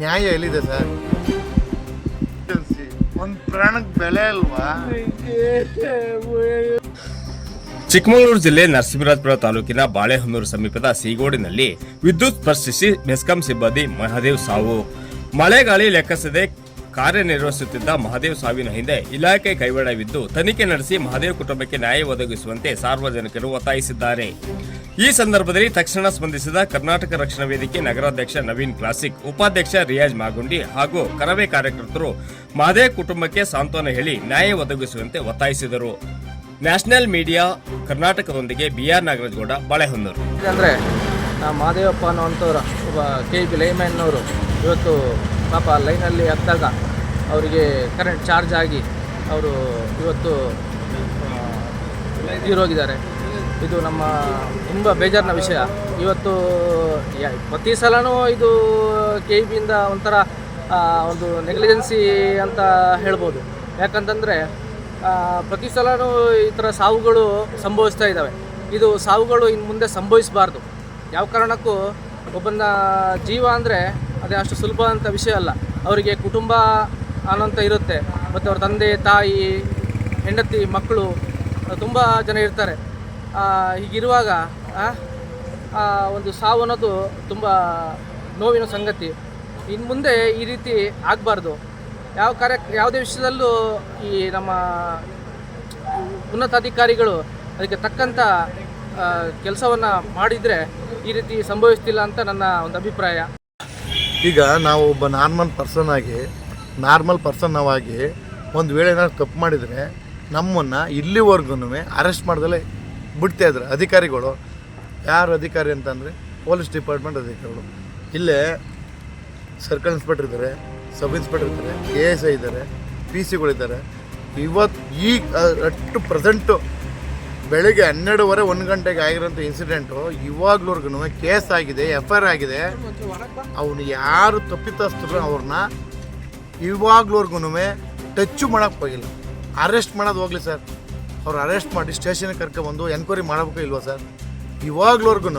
ನ್ಯಾಯ ಎಲ್ಲಿದೆ ಸರ್? ಒಂದು ಪ್ರಾಣಕ್ಕೆ ಬೆಲೆ ಅಲ್ವಾ? ಚಿಕ್ಕಮಗಳೂರು ಜಿಲ್ಲೆ ನರಸಿಂಹರಾಜಪುರ ತಾಲೂಕಿನ ಬಾಳೆಹೊನ್ನೂರು ಸಮೀಪದ ಸೀಗೋಡಿನಲ್ಲಿ ವಿದ್ಯುತ್ ಸ್ಪರ್ಶಿಸಿ ಮೆಸ್ಕಾಂ ಸಿಬ್ಬಂದಿ ಮಹಾದೇವ್ ಸಾವು. ಮಳೆಗಾಳಿ ಲೆಕ್ಕಿಸದೆ ಕಾರ್ಯನಿರ್ವಹಿಸುತ್ತಿದ್ದ ಮಹಾದೇವ್ ಸಾವಿನ ಹಿಂದೆ ಇಲಾಖೆ ಕೈವಾಡವಿದ್ದು, ತನಿಖೆ ನಡೆಸಿ ಮಹಾದೇವ್ ಕುಟುಂಬಕ್ಕೆ ನ್ಯಾಯ ಒದಗಿಸುವಂತೆ ಸಾರ್ವಜನಿಕರು ಒತ್ತಾಯಿಸಿದ್ದಾರೆ. ಈ ಸಂದರ್ಭದಲ್ಲಿ ತಕ್ಷಣ ಸ್ಪಂದಿಸಿದ ಕರ್ನಾಟಕ ರಕ್ಷಣಾ ವೇದಿಕೆ ನಗರಾಧ್ಯಕ್ಷ ನವೀನ್ ಕ್ಲಾಸಿಕ್, ಉಪಾಧ್ಯಕ್ಷ ರಿಯಾಜ್ ಮಾಗುಂಡಿ ಹಾಗೂ ಕರವೇ ಕಾರ್ಯಕರ್ತರು ಮಹಾದೇವ್ ಕುಟುಂಬಕ್ಕೆ ಸಾಂತ್ವನ ಹೇಳಿ ನ್ಯಾಯ ಒದಗಿಸುವಂತೆ ಒತ್ತಾಯಿಸಿದರು. ನ್ಯಾಷನಲ್ ಮೀಡಿಯಾ ಕರ್ನಾಟಕದೊಂದಿಗೆ ಬಿಆರ್ ನಾಗರಾಜಗೌಡ, ಬಾಳೆಹೊನ್ನೂರು. ಅಂದರೆ ಮಹಾದೇವಪ್ಪ ಅನ್ನುವಂಥವ್ರು ಕೆ. ಬಿ. ಲೈಮ್ಯಾನ್ನವರು ಇವತ್ತು ಪಾಪ ಲೈನಲ್ಲಿ ಹತ್ತಾಗ ಅವರಿಗೆ ಕರೆಂಟ್ ಚಾರ್ಜ್ ಆಗಿ ಅವರು ಇವತ್ತು ತೀರೋಗಿದ್ದಾರೆ ಇದು ನಮ್ಮ ತುಂಬ ಬೇಜಾರಿನ ವಿಷಯ. ಇವತ್ತು ಪ್ರತಿ ಸಲನೂ ಇದು ಕೆ ಬಿಯಿಂದ ಒಂಥರ ಒಂದು ನೆಗ್ಲಿಜೆನ್ಸಿ ಅಂತ ಹೇಳ್ಬೋದು. ಯಾಕಂತಂದರೆ ಪ್ರತಿ ಸಲನೂ ಈ ಥರ ಸಾವುಗಳು ಸಂಭವಿಸ್ತಾ ಇದ್ದಾವೆ. ಇದು ಸಾವುಗಳು ಇನ್ನು ಮುಂದೆ ಸಂಭವಿಸಬಾರ್ದು. ಯಾವ ಕಾರಣಕ್ಕೂ ಒಬ್ಬನ ಜೀವ ಅಂದರೆ ಅದೇ ಅಷ್ಟು ಸುಲಭ ವಿಷಯ ಅಲ್ಲ. ಅವರಿಗೆ ಕುಟುಂಬ ಅನ್ನೋಂಥ ಇರುತ್ತೆ. ಮತ್ತು ಅವ್ರ ತಂದೆ, ತಾಯಿ, ಹೆಂಡತಿ, ಮಕ್ಕಳು ತುಂಬ ಜನ ಇರ್ತಾರೆ. ಹೀಗಿರುವಾಗ ಒಂದು ಸಾವು ಅನ್ನೋದು ತುಂಬ ನೋವಿನ ಸಂಗತಿ. ಇನ್ನು ಮುಂದೆ ಈ ರೀತಿ ಆಗಬಾರ್ದು. ಯಾವ ಕಾರ್ಯ, ಯಾವುದೇ ವಿಷಯದಲ್ಲೂ ಈ ನಮ್ಮ ಉನ್ನತಾಧಿಕಾರಿಗಳು ಅದಕ್ಕೆ ತಕ್ಕಂಥ ಕೆಲಸವನ್ನು ಮಾಡಿದರೆ ಈ ರೀತಿ ಸಂಭವಿಸ್ತಿಲ್ಲ ಅಂತ ನನ್ನ ಒಂದು ಅಭಿಪ್ರಾಯ. ಈಗ ನಾವು ಒಬ್ಬ ನಾರ್ಮಲ್ ಪರ್ಸನ್ ಆಗಿ, ನಾರ್ಮಲ್ ಪರ್ಸನ್ ನಾವಾಗಿ ಒಂದು ವೇಳೆ ಏನಾದ್ರು ತಪ್ಪು ಮಾಡಿದರೆ ನಮ್ಮನ್ನು ಇಲ್ಲಿವರೆಗೂ ಅರೆಸ್ಟ್ ಮಾಡ್ದಲೇ ಬಿಡ್ತಾ ಇದ್ರು ಅಧಿಕಾರಿಗಳು. ಯಾರು ಅಧಿಕಾರಿ ಅಂತಂದರೆ ಪೊಲೀಸ್ ಡಿಪಾರ್ಟ್ಮೆಂಟ್ ಅಧಿಕಾರಿಗಳು. ಇಲ್ಲೇ ಸರ್ಕಲ್ ಇನ್ಸ್ಪೆಕ್ಟರ್ ಇದ್ದಾರೆ ಸಬ್ ಇನ್ಸ್ಪೆಕ್ಟರ್ ಇದ್ದಾರೆ ಎ ಎಸ್ ಐ ಇದ್ದಾರೆ ಪಿ ಸಿಗಳಿದ್ದಾರೆ ಇವತ್ತು ಈ ಅಷ್ಟು ಪ್ರೆಸೆಂಟು ಬೆಳಿಗ್ಗೆ ಹನ್ನೆರಡುವರೆ, ಒಂದು ಗಂಟೆಗೆ ಆಗಿರೋಂಥ ಇನ್ಸಿಡೆಂಟು ಇವಾಗ್ಲೂರ್ಗು ಕೇಸ್ ಆಗಿದೆ ಎಫ್ ಐ ಆರ್ ಆಗಿದೆ. ಅವನು ಯಾರು ತಪ್ಪಿತಸ್ಥರು ಅವ್ರನ್ನ ಇವಾಗ್ಲೂರ್ಗು ಟಚ್ಚು ಮಾಡೋಕ್ಕೆ ಹೋಗಿಲ್ಲ. ಅರೆಸ್ಟ್ ಮಾಡೋದು ಹೋಗಲಿ ಸರ್ ಅವ್ರು ಅರೆಸ್ಟ್ ಮಾಡಿ ಸ್ಟೇಷನ್ಗೆ ಕರ್ಕೊಬಂದು ಎನ್ಕ್ವೈರಿ ಮಾಡಬೇಕು ಇಲ್ವಾ ಸರ್ ಇವಾಗ್ಲೂರ್ಗು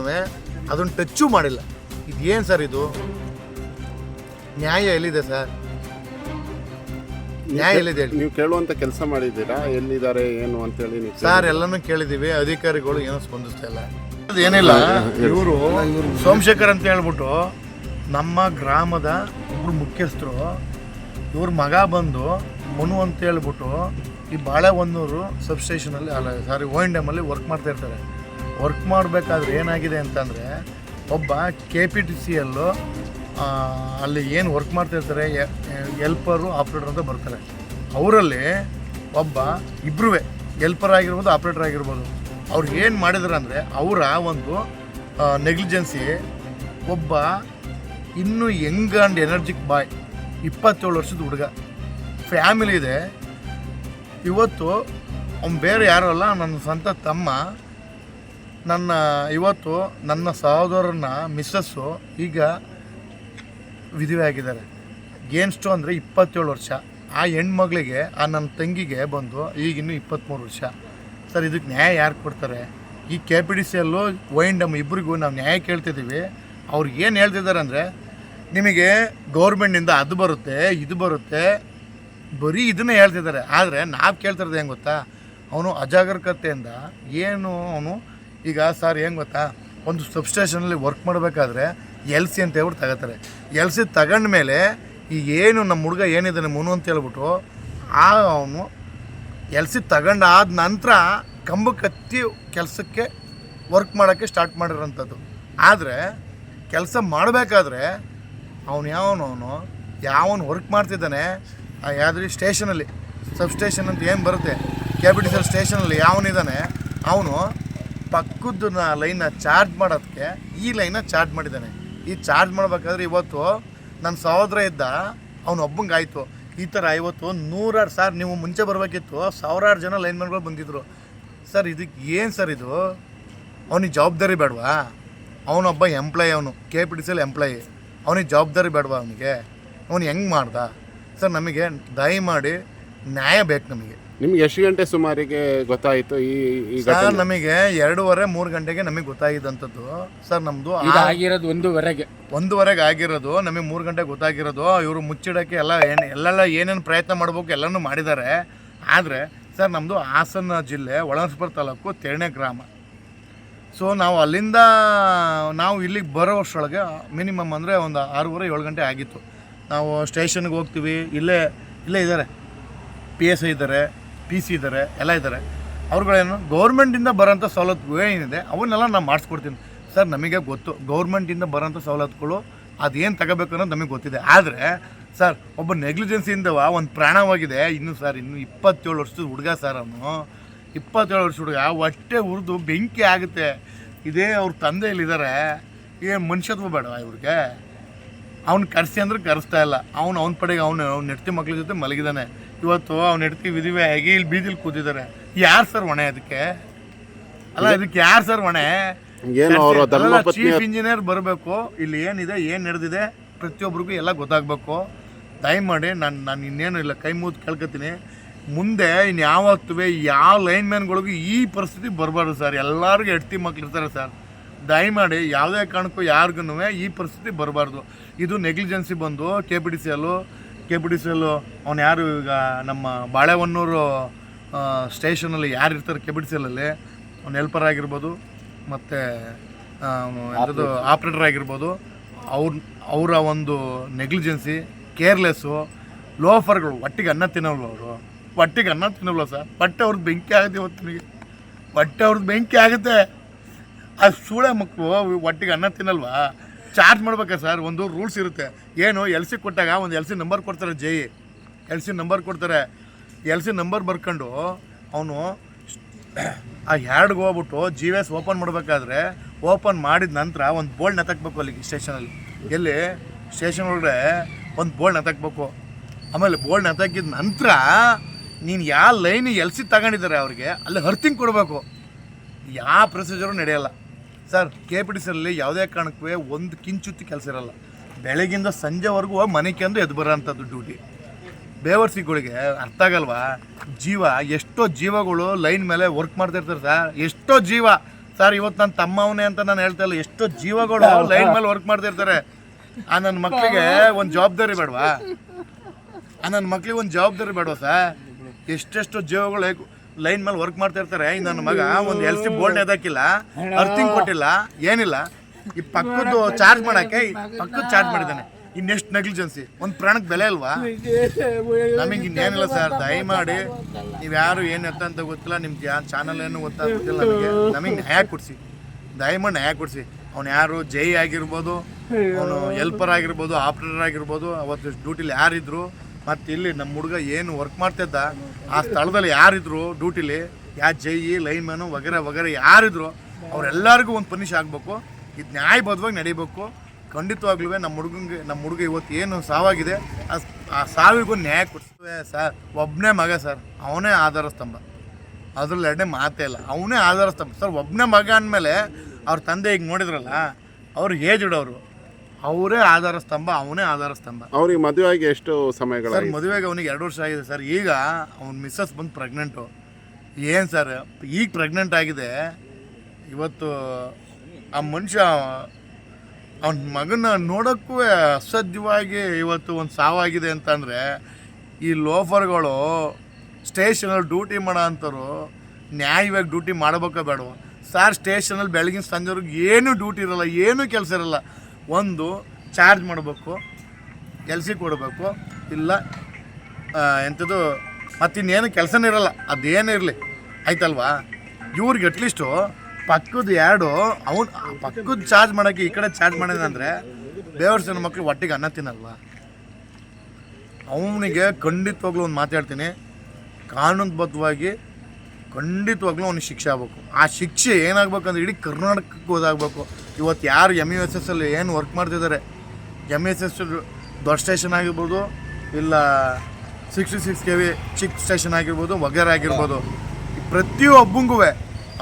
ಅದನ್ನು ಟಚ್ಚು ಮಾಡಿಲ್ಲ. ಇದೇನು ಸರ್ ಇದು? ನ್ಯಾಯ ಎಲ್ಲಿದೆ ಸರ್ ನ್ಯಾಯ ಇಲ್ಲದೆ ಹೇಳಿ. ನೀವು ಕೇಳುವಂತ ಕೆಲಸ ಮಾಡಿದ್ದೀರಾ? ಎಲ್ಲಿದ್ದಾರೆ ಏನು ಅಂತೇಳಿ ನೀವು ಸರ್ ಎಲ್ಲನೂ ಕೇಳಿದೀವಿ ಅಧಿಕಾರಿಗಳು ಏನೋ ಸ್ಪಂದಿಸ್ತಾ ಇಲ್ಲ. ಏನಿಲ್ಲ ಇವರು ಸೋಮಶೇಖರ್ ಅಂತ ಹೇಳ್ಬಿಟ್ಟು ನಮ್ಮ ಗ್ರಾಮದ ಒಬ್ರು ಮುಖ್ಯಸ್ಥರು ಇವ್ರ ಮಗ ಬಂದು ಮನು ಅಂತ ಹೇಳ್ಬಿಟ್ಟು ಈ ಬಾಳೆಹೊನ್ನೂರು ಸಬ್ಸ್ಟೇಷನಲ್ಲಿ ಅಲ್ಲ ಸಾರಿ ಓ ಎನ್ ಡ್ಯಾಮಲ್ಲಿ ವರ್ಕ್ ಮಾಡ್ತಾ ಇರ್ತಾರೆ. ವರ್ಕ್ ಮಾಡಬೇಕಾದ್ರೆ ಏನಾಗಿದೆ ಅಂತಂದರೆ ಒಬ್ಬ ಕೆ ಪಿ ಟಿ ಸಿ ಎಲ್ಲು ಅಲ್ಲಿ ಏನು ವರ್ಕ್ ಮಾಡ್ತಾ ಇರ್ತಾರೆ ಎಲ್ಪರು ಆಪ್ರೇಟರ್ ಅಂತ ಬರ್ತಾರೆ. ಅವರಲ್ಲಿ ಒಬ್ಬ ಇಬ್ಬರೂ ಎಲ್ಪರ್ ಆಗಿರ್ಬೋದು ಆಪ್ರೇಟರ್ ಆಗಿರ್ಬೋದು. ಅವ್ರು ಏನು ಮಾಡಿದ್ರು ಅಂದರೆ, ಅವರ ಒಂದು ನೆಗ್ಲಿಜೆನ್ಸಿ ಒಬ್ಬ ಇನ್ನೂ ಯಂಗ್ ಆ್ಯಂಡ್ ಎನರ್ಜಿಕ್ ಬಾಯ್ ಇಪ್ಪತ್ತೇಳು ವರ್ಷದ ಹುಡುಗ. ಫ್ಯಾಮಿಲಿ ಇದೆ. ಇವತ್ತು ಅವ್ನು ಬೇರೆ ಯಾರೂ ಅಲ್ಲ, ನನ್ನ ಸ್ವಂತ ತಮ್ಮ. ನನ್ನ, ಇವತ್ತು ನನ್ನ ಸಹೋದರನ ಮಿಸ್ಸಸ್ಸು ಈಗ ವಿಧವೆ ಆಗಿದ್ದಾರೆ ಗೇಮ್ಸ್ಟು ಅಂದರೆ ಇಪ್ಪತ್ತೇಳು ವರ್ಷ. ಆ ಹೆಣ್ಮಗಳಿಗೆ, ಆ ನನ್ನ ತಂಗಿಗೆ ಬಂದು ಈಗಿನ್ನೂ ಇಪ್ಪತ್ತ್ಮೂರು ವರ್ಷ. ಸರ್, ಇದಕ್ಕೆ ನ್ಯಾಯ ಯಾರು ಕೊಡ್ತಾರೆ? ಈ ಕೆ ಪಿ ಡಿ ಸಿ ಅಲ್ಲೂ ವೈನ್ ಇಬ್ಬರಿಗೂ ನಾವು ನ್ಯಾಯ ಕೇಳ್ತಿದ್ದೀವಿ. ಅವ್ರು ಏನು ಹೇಳ್ತಿದ್ದಾರೆ ಅಂದರೆ, ನಿಮಗೆ ಗೌರ್ಮೆಂಟಿಂದ ಅದು ಬರುತ್ತೆ, ಇದು ಬರುತ್ತೆ, ಬರೀ ಇದನ್ನೇ ಹೇಳ್ತಿದ್ದಾರೆ. ಆದರೆ ನಾವು ಕೇಳ್ತಿರೋದು ಹೆಂಗೆ ಗೊತ್ತಾ? ಅವನು ಅಜಾಗರೂಕತೆಯಿಂದ ಏನು ಅವನು, ಈಗ ಸರ್ ಏನು ಗೊತ್ತಾ? ಒಂದು ಸಬ್ಸ್ಟೇಷನಲ್ಲಿ ವರ್ಕ್ ಮಾಡಬೇಕಾದ್ರೆ ಎಲ್ ಸಿ ಅಂತ ಹೇಳ್ಬಿಟ್ಟು ತಗೋತಾರೆ. ಎಲ್ ಸಿ ತಗೊಂಡ್ಮೇಲೆ ಈ ಏನು ನಮ್ಮ ಹುಡುಗ ಏನಿದ್ದಾನೆ ಮುನು ಅಂತ ಹೇಳ್ಬಿಟ್ಟು ಆ ಅವನು ಎಲ್ ಸಿ ತಗೊಂಡಾದ ನಂತರ ಕಂಬ ಕತ್ತಿ ಕೆಲಸಕ್ಕೆ ವರ್ಕ್ ಮಾಡೋಕ್ಕೆ ಸ್ಟಾರ್ಟ್ ಮಾಡಿರೋಂಥದ್ದು. ಆದರೆ ಕೆಲಸ ಮಾಡಬೇಕಾದ್ರೆ ಅವನು ಯಾವನು ಅವನು, ಯಾವನು ವರ್ಕ್ ಮಾಡ್ತಿದ್ದಾನೆ ಯಾವುದ್ರಿ ಸ್ಟೇಷನಲ್ಲಿ ಸಬ್ ಸ್ಟೇಷನ್ ಅಂತ ಏನು ಬರುತ್ತೆ ಕ್ಯಾಪಿಟಲ್ ಸ್ಟೇಷನಲ್ಲಿ ಯಾವನಿದ್ದಾನೆ ಅವನು ಪಕ್ಕದ ಲೈನ ಚಾರ್ಜ್ ಮಾಡೋದಕ್ಕೆ ಈ ಲೈನ ಚಾರ್ಜ್ ಮಾಡಿದ್ದಾನೆ. ಈ ಚಾರ್ಜ್ ಮಾಡ್ಬೇಕಾದ್ರೆ ಇವತ್ತು ನನ್ನ ಸಹೋದರ ಇದ್ದ, ಅವನು ಒಬ್ಬಂಗೆ ಆಯಿತು. ಈ ಥರ ಇವತ್ತು ನೂರಾರು ಸಾರ್ ನೀವು ಮುಂಚೆ ಬರಬೇಕಿತ್ತು, ಸಾವಿರಾರು ಜನ ಲೈನ್ಮನ್ಗಳು ಬಂದಿದ್ದರು ಸರ್ ಇದಕ್ಕೆ ಏನು ಸರ್ ಇದು? ಅವನಿಗೆ ಜವಾಬ್ದಾರಿ ಬೇಡವಾ? ಅವನೊಬ್ಬ ಎಂಪ್ಲಾಯಿ ಅವನು ಕೆ ಪಿ ಟಿ ಸಿಲ್ ಎಂಪ್ಲಾಯಿ ಅವನಿಗೆ ಜವಾಬ್ದಾರಿ ಬೇಡವಾ ಅವನಿಗೆ? ಅವನು ಹೆಂಗೆ ಮಾಡ್ದ? ಸರ್, ನಮಗೆ ದಯಮಾಡಿ ನ್ಯಾಯ ಬೇಕು ನಮಗೆ. ನಿಮ್ಗೆ ಎಷ್ಟು ಗಂಟೆ ಸುಮಾರಿಗೆ ಗೊತ್ತಾಯಿತು ಈ ಈ ಸರ್ ಘಟನೆ ನಮಗೆ ಎರಡೂವರೆ ಮೂರು ಗಂಟೆಗೆ ನಮಗೆ ಗೊತ್ತಾಗಿದ್ದಂಥದ್ದು. ಸರ್ ನಮ್ಮದು ಆಗಿರೋದು ಒಂದೂವರೆಗೆ. ಒಂದೂವರೆಗೆ ಆಗಿರೋದು ನಮಗೆ ಮೂರು ಗಂಟೆಗೆ ಗೊತ್ತಾಗಿರೋದು. ಇವರು ಮುಚ್ಚಿಡೋಕ್ಕೆ ಎಲ್ಲ ಏನು ಎಲ್ಲೆಲ್ಲ ಏನೇನು ಪ್ರಯತ್ನ ಮಾಡ್ಬೇಕು ಎಲ್ಲನೂ ಮಾಡಿದ್ದಾರೆ. ಆದರೆ ಸರ್ ನಮ್ಮದು ಹಾಸನ ಜಿಲ್ಲೆ ಒಳನರಸೀಪುರ ತಾಲೂಕು ತೆರಣೆ ಗ್ರಾಮ. ಸೊ ನಾವು ಅಲ್ಲಿಂದ ನಾವು ಇಲ್ಲಿಗೆ ಬರೋ ವರ್ಷೊಳಗೆ ಮಿನಿಮಮ್ ಅಂದರೆ ಒಂದು ಆರೂವರೆ ಏಳು ಗಂಟೆ ಆಗಿತ್ತು. ನಾವು ಸ್ಟೇಷನ್ಗೆ ಹೋಗ್ತೀವಿ. ಇಲ್ಲೇ ಇಲ್ಲೇ ಇದ್ದಾರೆ. ಪಿ ಎಸ್ ಐ ಇದ್ದಾರೆ. ಪಿ ಸಿ ಇದ್ದಾರೆ, ಎಲ್ಲ ಇದ್ದಾರೆ. ಅವ್ರುಗಳೇನು ಗೌರ್ಮೆಂಟಿಂದ ಬರೋಂಥ ಸವಲತ್ತುಗಳು ಏನಿದೆ, ಅವನ್ನೆಲ್ಲ ನಾನು ಮಾಡಿಸ್ಕೊಡ್ತೀನಿ. ಸರ್, ನಮಗೆ ಗೊತ್ತು, ಗೌರ್ಮೆಂಟಿಂದ ಬರೋಂಥ ಸವಲತ್ತುಗಳು ಅದೇನು ತಗೋಬೇಕು ಅನ್ನೋದು ನಮಗೆ ಗೊತ್ತಿದೆ. ಆದರೆ, ಸರ್, ಒಬ್ಬ ನೆಗ್ಲಿಜೆನ್ಸಿಯಿಂದ ಒಂದು ಪ್ರಾಣವಾಗಿದೆ. ಇನ್ನು ಸರ್, ಇನ್ನು ಇಪ್ಪತ್ತೇಳು ವರ್ಷದ ಹುಡುಗ ಸರ್ ಅವನು. ಇಪ್ಪತ್ತೇಳು ವರ್ಷ ಹುಡುಗ, ಹೊಟ್ಟೆ ಹುರಿದು ಬೆಂಕಿ ಆಗುತ್ತೆ. ಇದೇ ಅವ್ರ ತಂದೆಯಲ್ಲಿದ್ದಾರೆ. ಏನು ಮನುಷ್ಯತ್ವ ಬೇಡ ಇವ್ರಿಗೆ? ಅವ್ನು ಕರೆಸಿ ಅಂದ್ರೆ ಕರೆಸ್ತಾ ಇಲ್ಲ. ಅವ್ನು, ಅವ್ನ ಪಡೆಗೆ ಅವನು, ಅವ್ನ ಮಕ್ಕಳ ಜೊತೆ ಮಲಗಿದಾನೆ. ಇವತ್ತು ಅವ್ನ ಹೆಡ್ತಿ ವಿಧಿವೆ ಆಗಿ ಇಲ್ಲಿ ಬೀದಿಲಿ ಕೂತಿದ್ದಾರೆ ಯಾರು ಸರ್ ಹೊಣೆ ಅದಕ್ಕೆ? ಅಲ್ಲ ಇದಕ್ಕೆ ಯಾರು ಸರ್ ಹೊಣೆ? ಏನು ಅವರ ಧರ್ಮಪತ್ನಿ ಚೀಫ್ ಇಂಜಿನಿಯರ್ ಬರಬೇಕು. ಇಲ್ಲಿ ಏನಿದೆ ಏನು ನಡೆದಿದೆ ಪ್ರತಿಯೊಬ್ಬರಿಗೂ ಎಲ್ಲ ಗೊತ್ತಾಗಬೇಕು. ದಯಮಾಡಿ ನಾನು ನಾನು ಇನ್ನೇನು ಇಲ್ಲ ಕೈ ಮುದ್ದು ಕೇಳ್ಕೊತೀನಿ ಮುಂದೆ ಇನ್ನು ಯಾವತ್ತೂ ಯಾವ ಲೈನ್ ಮ್ಯಾನ್ಗಳಿಗೂ ಈ ಪರಿಸ್ಥಿತಿ ಬರಬಾರ್ದು ಸರ್. ಎಲ್ಲರಿಗೂ ಹೆಡ್ತಿ ಮಕ್ಳು ಇರ್ತಾರೆ ಸರ್. ದಯಮಾಡಿ ಯಾವುದೇ ಕಾರಣಕ್ಕೂ ಯಾರಿಗೂ ಈ ಪರಿಸ್ಥಿತಿ ಬರಬಾರ್ದು. ಇದು ನೆಗ್ಲಿಜೆನ್ಸಿ ಬಂದು K P D C L K P D C L ಅವ್ನು ಯಾರು ಈಗ ನಮ್ಮ ಬಾಳೆಹೊನ್ನೂರು ಸ್ಟೇಷನಲ್ಲಿ ಯಾರು ಇರ್ತಾರೆ ಕೆ ಪಿ ಡಿ ಸಿ ಎಲ್ಲಲ್ಲಿ ಅವ್ನು ಹೆಲ್ಪರ್ ಆಗಿರ್ಬೋದು, ಮತ್ತು ಎಂಥದ್ದು ಆಪ್ರೇಟರ್ ಆಗಿರ್ಬೋದು, ಅವ್ರ, ಅವರ ಒಂದು ನೆಗ್ಲಿಜೆನ್ಸಿ ಕೇರ್ಲೆಸ್ಸು ಲೋಫರ್ಗಳು ಒಟ್ಟಿಗೆ ಅನ್ನ ತಿನ್ನೋಲ್ಲ ಅವರು. ಒಟ್ಟಿಗೆ ಅನ್ನ ತಿನ್ನಲ್ಲ ಸರ್, ಬಟ್ಟೆ ಅವ್ರದ್ದು ಬೆಂಕಿ ಆಗುತ್ತೆ ಇವತ್ತು ನಿಮಗೆ. ಬಟ್ಟೆ ಅವ್ರದ್ದು ಬೆಂಕಿ ಆಗುತ್ತೆ. ಆ ಸೂಳೆ ಮಕ್ಕಳು ಒಟ್ಟಿಗೆ ಅನ್ನ ತಿನ್ನಲ್ವಾ? ಚಾರ್ಜ್ ಮಾಡ್ಬೇಕಾ ಸರ್? ಒಂದು ರೂಲ್ಸ್ ಇರುತ್ತೆ. ಏನು, ಎಲ್ ಸಿ ಕೊಟ್ಟಾಗ ಒಂದು ಎಲ್ ಸಿ ನಂಬರ್ ಕೊಡ್ತಾರೆ ಜೈ ಎಲ್ ಸಿ ನಂಬರ್ ಕೊಡ್ತಾರೆ. ಎಲ್ ಸಿ ನಂಬರ್ ಬರ್ಕೊಂಡು ಅವನು ಆ ಹ್ಯಾರ್ಡ್ಗೆ ಹೋಗ್ಬಿಟ್ಟು ಜಿ ಎಸ್ ಓಪನ್ ಮಾಡಬೇಕಾದ್ರೆ ಓಪನ್ ಮಾಡಿದ ನಂತರ ಒಂದು ಬೋಲ್ಡ್ ನೆತಕ್ಬೇಕು ಅಲ್ಲಿಗೆ ಸ್ಟೇಷನಲ್ಲಿ. ಎಲ್ಲಿ? ಸ್ಟೇಷನ್ ಒಳಗಡೆ ಒಂದು ಬೋಲ್ಡ್ ನೆತಕ್ಬೇಕು ಆಮೇಲೆ ಬೋಲ್ಡ್ ನೆತಾಕಿದ ನಂತರ ನೀನು ಯಾವ ಲೈನ್ ಎಲ್ ಸಿ ತಗೊಂಡಿದ್ದಾರೆ ಅವ್ರಿಗೆ, ಅಲ್ಲಿ ಹರ್ತಿಂಗ್ ಕೊಡಬೇಕು. ಯಾವ ಪ್ರೊಸೀಜರು ನಡೆಯಲ್ಲ. ಸರ್ ಕೆ ಪಿ ಟಿ ಸಿಯಲ್ಲಿ ಯಾವುದೇ ಕಾರಣಕ್ಕೂ ಒಂದು ಕಿಂಚುತ್ತಿ ಕೆಲಸ ಇರಲ್ಲ. ಬೆಳಗಿಂದ ಸಂಜೆವರೆಗೂ ಮನೆ ಕೆಂದು ಎದ್ದು ಬರೋಂಥದ್ದು ಡ್ಯೂಟಿ ಬೇವರ್ಸಿಗಳಿಗೆ ಅರ್ಥ ಆಗಲ್ವಾ? ಜೀವ, ಎಷ್ಟೋ ಜೀವಗಳು ಲೈನ್ ಮೇಲೆ ವರ್ಕ್ ಮಾಡ್ತಾ ಇರ್ತಾರೆ ಸರ್. ಎಷ್ಟೋ ಜೀವ. ಸರ್, ಇವತ್ತು ನನ್ನ ತಮ್ಮವನೇ ಅಂತ ನಾನು ಹೇಳ್ತಾ ಇಲ್ಲ. ಎಷ್ಟೋ ಜೀವಗಳು ಲೈನ್ ಮೇಲೆ ವರ್ಕ್ ಮಾಡ್ತಾ ಇರ್ತಾರೆ. ಆ ನನ್ನ ಮಕ್ಕಳಿಗೆ ಒಂದು ಜವಾಬ್ದಾರಿ ಬೇಡವಾ? ಆ ನನ್ನ ಮಕ್ಳಿಗೆ ಒಂದು ಜವಾಬ್ದಾರಿ ಬೇಡವಾ ಸರ್? ಎಷ್ಟೆಷ್ಟು ಜೀವಗಳು ಲೈನ್ ಮೇಲೆ ವರ್ಕ್ ಮಾಡ್ತಾ ಇರ್ತಾರೆ. ನನ್ನ ಮಗ ಒಂದು ಎಲ್ ಸಿ ಬೋಲ್ಡ್ ಎದಾಕಿಲ್ಲ ಅರ್ಥಿಂಗ್ ಕೊಟ್ಟಿಲ್ಲ ಏನಿಲ್ಲ. ಈ ಪಕ್ಕದ್ದು ಚಾರ್ಜ್ ಮಾಡಕ್ಕೆ ಪಕ್ಕದ ಚಾರ್ಜ್ ಮಾಡಿದ್ದಾನೆ. ಇನ್ನೆಷ್ಟು ನೆಗ್ಲಿಜೆನ್ಸಿ ಒಂದು ಪ್ರಾಣಕ್ಕೆ ಬೆಲೆ ಅಲ್ವಾ? ನಮಗೆ ಇನ್ನೇನಿಲ್ಲ ಸರ್ ದಯಮಾಡಿ. ನೀವು ಯಾರು ಏನು ಎತ್ತ ಅಂತ ಗೊತ್ತಿಲ್ಲ ನಿಮ್ಗೆ ಯಾವ ಚಾನಲ್ ಏನು ಗೊತ್ತಾಗ್ತಿಲ್ಲ ನಮಗೆ. ನಮಗೆ ನ್ಯಾಯ ಕೊಡಿಸಿ. ದಯಮಾಡಿ ನ್ಯಾಯ ಕೊಡಿಸಿ. ಅವ್ನು ಯಾರು ಜೈ ಆಗಿರ್ಬೋದು ಅವನು ಹೆಲ್ಪರ್ ಆಗಿರ್ಬೋದು ಆಪ್ರೇಟರ್ ಆಗಿರ್ಬೋದು ಅವತ್ತು ಡ್ಯೂಟಿಲಿ ಯಾರಿದ್ರು ಮತ್ತು ಇಲ್ಲಿ ನಮ್ಮ ಹುಡುಗ ಏನು ವರ್ಕ್ ಮಾಡ್ತಿದ್ದ? ಆ ಸ್ಥಳದಲ್ಲಿ ಯಾರಿದ್ರು ಡ್ಯೂಟಿಲಿ ಯಾ ಜೈ ಲೈನ್ ಮ್ಯಾನು ವಗೇರೆ ವಗೇರೆ ಯಾರಿದ್ರು, ಅವರೆಲ್ಲರಿಗೂ ಒಂದು ಪನಿಷ್ ಆಗಬೇಕು. ಇದು ನ್ಯಾಯಬದ್ಧವಾಗಿ ನಡೀಬೇಕು. ಖಂಡಿತವಾಗ್ಲೂ ನಮ್ಮ ಹುಡುಗಂಗೆ ನಮ್ಮ ಹುಡುಗ ಇವತ್ತು ಏನು ಸಾವಾಗಿದೆ, ಆ- ಸಾವಿಗೂ ನ್ಯಾಯ ಕೊಡ್ತೀವಿ ಸರ್. ಒಬ್ಬನೇ ಮಗ ಸರ್, ಅವನೇ ಆಧಾರ ಸ್ತಂಭ. ಅದ್ರಲ್ಲಿ ಎರಡನೇ ಮಾತೇ ಇಲ್ಲ, ಅವನೇ ಆಧಾರ ಸ್ತಂಭ. ಸರ್ ಒಬ್ಬನೇ ಮಗ ಅಂದಮೇಲೆ ಅವ್ರ ತಂದೆ ಈಗ ನೋಡಿದ್ರಲ್ಲ, ಅವ್ರು ಏಜ್ ಇಡೋರು. ಅವರೇ ಆಧಾರ ಸ್ತಂಭ ಅವನೇ ಆಧಾರ ಸ್ತಂಭ. ಅವ್ರಿಗೆ ಮದುವೆ ಆಗಿ ಎಷ್ಟು ಸರ್ ಸಮಯಗಳಾಗಿ ಮದುವೆಗೆ ಅವನಿಗೆ ಎರಡು ವರ್ಷ ಆಗಿದೆ ಸರ್. ಈಗ ಅವ್ನ ಮಿಸ್ಸಸ್ ಬಂದು ಪ್ರೆಗ್ನೆಂಟು ಏನು ಸರ್ ಈಗ ಪ್ರೆಗ್ನೆಂಟ್ ಆಗಿದೆ. ಇವತ್ತು ಆ ಮನುಷ್ಯ ಅವನ ಮಗನ ನೋಡೋಕ್ಕೂ ಅಸಾಧ್ಯವಾಗಿ ಇವತ್ತು ಒಂದು ಸಾವಾಗಿದೆ ಅಂತಂದರೆ ಈ ಲೋಫರ್ಗಳು ಸ್ಟೇಷನಲ್ಲಿ ಡ್ಯೂಟಿ ಮಾಡೋ ಅಂಥವ್ರು ನ್ಯಾಯವಾಗಿ ಡ್ಯೂಟಿ ಮಾಡಬೇಕೋ ಬೇಡವ? ಸರ್ ಸ್ಟೇಷನಲ್ಲಿ ಬೆಳಗಿನ ಸಂಜೆವರೆಗೆ ಏನೂ ಡ್ಯೂಟಿ ಇರಲ್ಲ ಏನೂ ಕೆಲಸ ಇರಲ್ಲ. ಒಂದು ಚಾರ್ಜ್ ಮಾಡಬೇಕು, ಎಲ್ ಕೊಡಬೇಕು, ಇಲ್ಲ ಎಂಥದ್ದು ಮತ್ತಿನ್ನೇನು ಕೆಲಸನೇ ಇರಲ್ಲ ಅದೇನಿರಲಿ ಆಯ್ತಲ್ವಾ? ಇವ್ರಿಗೆ ಅಟ್ಲೀಸ್ಟು ಪಕ್ಕದ ಎರಡು, ಅವ್ನು ಪಕ್ಕದ ಚಾರ್ಜ್ ಮಾಡೋಕ್ಕೆ ಈ ಕಡೆ ಚಾರ್ಜ್ ಮಾಡಿದಂದರೆ ಸಣ್ಣ ಮಕ್ಕಳು ಒಟ್ಟಿಗೆ ಅನ್ನ ತಿನ್ನಲ್ವಾ? ಅವನಿಗೆ ಖಂಡಿತವಾಗ್ಲೂ ಒಂದು ಮಾತಾಡ್ತೀನಿ ಕಾನೂನುಬದ್ಧವಾಗಿ ಖಂಡಿತವಾಗ್ಲೂ ಅವ್ನಿಗೆ ಶಿಕ್ಷೆ ಆಗಬೇಕು. ಆ ಶಿಕ್ಷೆ ಏನಾಗಬೇಕಂದ್ರೆ ಇಡೀ ಕರ್ನಾಟಕಕ್ಕೆ ಓದಾಗಬೇಕು ಇವತ್ತು ಯಾರು ಎಂ ಯು ಎಸ್ ಎಸ್ ಅಲ್ಲಿ ಏನು ವರ್ಕ್ ಮಾಡ್ತಿದ್ದಾರೆ? ಎಂ ಎಸ್ ಎಸ್ ದೊಡ್ಡ ಸ್ಟೇಷನ್ ಆಗಿರ್ಬೋದು, ಇಲ್ಲ ಸಿಕ್ಸ್ಟಿ ಸಿಕ್ಸ್ ಕೆ ವಿ ಚಿಕ್ಕ ಸ್ಟೇಷನ್ ಆಗಿರ್ಬೋದು, ವಗೇರೆ ಆಗಿರ್ಬೋದು, ಪ್ರತಿಯೊಬ್ಬಂಗುವೆ ಪ್ರತಿಯೊಬ್ಬಂಗೂ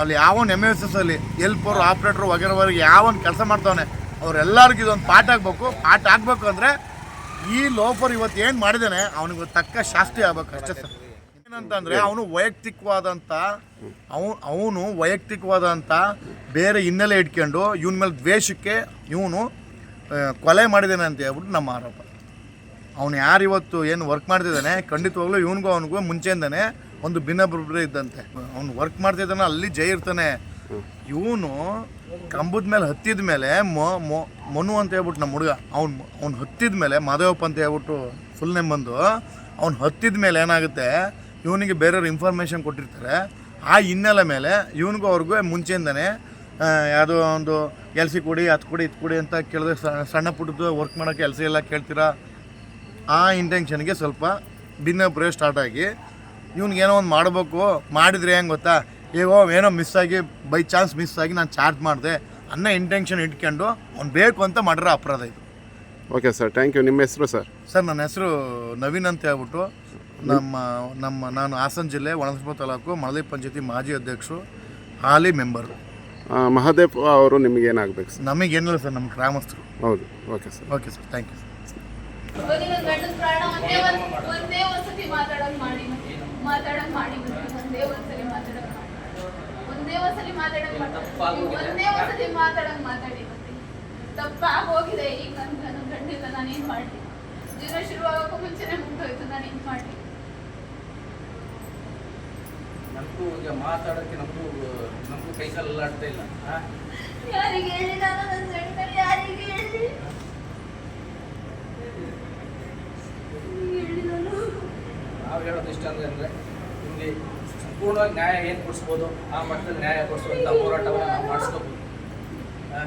ಅಲ್ಲಿ ಯಾವನ್ ಎಂ ಎಸ್ ಎಸ್ ಅಲ್ಲಿ ಎಲ್ಪರು ಆಪ್ರೇಟ್ರು ವಗೇರೆವರೆಗೆ ಯಾವನ್ ಕೆಲಸ ಮಾಡ್ತಾವನೆ, ಅವರೆಲ್ಲರಿಗೂ ಇದೊಂದು ಪಾಠ ಆಗಬೇಕು. ಪಾಠ ಆಗಬೇಕು ಅಂದರೆ ಈ ಲೋಫರ್ ಇವತ್ತು ಏನು ಮಾಡಿದ್ದಾನೆ ಅವನಿಗೆ ತಕ್ಕ ಶಾಸ್ತಿ ಆಗ್ಬೇಕು ಅಷ್ಟೇ ಸರ್. ಏನಂತಂದ್ರೆ ಅವನು ವೈಯಕ್ತಿಕವಾದಂತ ಅವನು ವೈಯಕ್ತಿಕವಾದಂತ ಬೇರೆ ಹಿನ್ನೆಲೆ ಇಟ್ಕೊಂಡು ಇವನ ಮೇಲೆ ದ್ವೇಷಕ್ಕೆ ಇವನು ಕೊಲೆ ಮಾಡಿದ್ದಾನೆ ಅಂತ ಹೇಳ್ಬಿಟ್ಟು ನಮ್ಮ ಆರೋಪ. ಅವನು ಯಾರು ಇವತ್ತು ಏನು ವರ್ಕ್ ಮಾಡ್ತಿದ್ದಾನೆ ಖಂಡಿತವಾಗ್ಲೂ ಇವನಿಗೂ ಅವನಿಗೂ ಮುಂಚೆಯಿಂದಾನೆ ಒಂದು ಭಿನ್ನಭಿಪ್ರಾಯ ಇದ್ದಂತೆ. ಅವ್ನು ವರ್ಕ್ ಮಾಡ್ತಿದ್ದಾನೆ ಅಲ್ಲಿ ಜೈ ಇರ್ತಾನೆ. ಇವನು ಕಂಬದ ಮೇಲೆ ಹತ್ತಿದ ಮೇಲೆ ಮೊ ಮನು ಅಂತ ಹೇಳ್ಬಿಟ್ಟು ನಮ್ಮ ಹುಡುಗ, ಅವ್ನು ಅವ್ನು ಹತ್ತಿದ ಮೇಲೆ ಮಾಧವಪ್ಪ ಅಂತ ಹೇಳ್ಬಿಟ್ಟು ಫುಲ್ ನೇಮ್ ಬಂದು, ಅವ್ನು ಹತ್ತಿದ ಮೇಲೆ ಏನಾಗುತ್ತೆ ಇವನಿಗೆ ಬೇರೆಯವ್ರು ಇನ್ಫಾರ್ಮೇಷನ್ ಕೊಟ್ಟಿರ್ತಾರೆ. ಆ ಹಿನ್ನೆಲೆ ಮೇಲೆ ಇವನಿಗೂ ಅವ್ರಿಗೂ ಮುಂಚೆಯಿಂದನೇ ಯಾವುದೋ ಒಂದು ಎಲ್ಸಿ ಕೊಡಿ ಅದು ಕೊಡಿ ಇದು ಕೊಡಿ ಅಂತ ಕೇಳಿದ್ರೆ ಸಣ್ಣ ಪುಟ್ಟದ್ದು ವರ್ಕ್ ಮಾಡೋಕ್ಕೆ ಎಲ್ಸಿ ಎಲ್ಲ ಕೇಳ್ತೀರಾ? ಆ ಇಂಟೆನ್ಷನ್ಗೆ ಸ್ವಲ್ಪ ಭಿನ್ನಾಭಿಪ್ರಾಯ ಸ್ಟಾರ್ಟ್ ಆಗಿ ಇವ್ನಿಗೇನೋ ಒಂದು ಮಾಡಬೇಕು ಮಾಡಿದರೆ ಹೆಂಗೆ ಗೊತ್ತಾ? ಈಗೋ ಏನೋ ಮಿಸ್ ಆಗಿ ಬೈ ಚಾನ್ಸ್ ಮಿಸ್ ಆಗಿ ನಾನು ಚಾರ್ಜ್ ಮಾಡಿದೆ ಅನ್ನೋ ಇಂಟೆನ್ಷನ್ ಇಟ್ಕೊಂಡು ಅವ್ನು ಬೇಕು ಅಂತ ಮಾಡಿರೋ ಅಪರಾಧ ಇದು. ಓಕೆ ಸರ್ ಥ್ಯಾಂಕ್ ಯು ನಿಮ್ಮ ಹೆಸರು ಸರ್ ಸರ್ ನನ್ನ ಹೆಸರು ನವೀನ್ ಅಂತ ಹೇಳ್ಬಿಟ್ಟು ನಮ್ಮ ನಮ್ಮ ನಾನು ಹಾಸನ ಜಿಲ್ಲೆ ಒಣಸ್ಪ ತಾಲೂಕು ಮಳದಿ ಪಂಚಾಯತಿ ಮಾಜಿ ಅಧ್ಯಕ್ಷರು ಹಾಲಿ ಮೆಂಬರ್. ಮಹಾದೇವ್ ಅವರು ನಿಮಗೆ ಏನಾಗಬೇಕು ಸರ್? ನಮಗೇನಿಲ್ಲ ಸರ್ ನಮ್ಮ ಗ್ರಾಮಸ್ಥರು. ಹೌದು okay sir. Okay sir thank you ಬರೀ ನನ್ ಗಂಡನ್ ಪ್ರಾಣ ಒಂದೇ ಒಂದ್ ಒಂದೇ ಒಂದ್ಸತಿ ಮಾತಾಡಕ್ ಮಾಡಿ. ಮತ್ತೆ. ಮಾಡಿ. ಮತ್ತೆ. ಒಂದೇ ಒಂದ್ಸಲಿ ಮಾತಾಡಕ್ ಮಾಡಿ. ಒಂದೇ ಒಂದ್ಸಲಿ ಮಾತಾಡಕ್ ಮಾಡಿ. ಒಂದೇ ಒಂದ್ಸತಿ ಮಾತಾಡಕ್ ಮಾತಾಡಿ. ಮತ್ತೆ ತಪ್ಪಾಗಿ ಹೋಗಿದೆ ಈಗ ನನ್ ನನ್ನ ಗಂಡಿಲ್ಲ ನಾನು ಏನ್ ಮಾಡ್ಲಿ? ಜೀವನ ಶುರುವಾಗಕ್ಕೂ ಮುಂಚೆನೆ ಮುಗ್ದೋಯ್ತು. ನಾನು ಏನ್ ಮಾಡ್ಲಿ? ನಮಗೂ ಈಗ ಮಾತಾಡೋಕ್ಕೆ ನಮಗೂ ನಮಗೂ ಕೈ ಕಾಲೆಲ್ಲ ಆಡ್ತಾ ಇಲ್ಲ ಆ? ಯಾರಿಗೆ ಹೇಳಿ ನಾನು ನನ್ನ ಗಂಡನ ಯಾರಿಗೆ ಹೇಳಿ ಹೇಳಿ ನಾವು ಹೇಳೋದು ಇಷ್ಟ ಅಂದ್ರೆ ಅಂದರೆ ನಿಮಗೆ ಸಂಪೂರ್ಣವಾಗಿ ನ್ಯಾಯ ಏನು ಕೊಡಿಸ್ಬೋದು ಆ ಮಟ್ಟದಲ್ಲಿ ನ್ಯಾಯ ಕೊಡಿಸುವಂಥ ಹೋರಾಟವನ್ನು ನಾವು ಮಾಡಿಸ್ಕೋಬೋದು ಆ?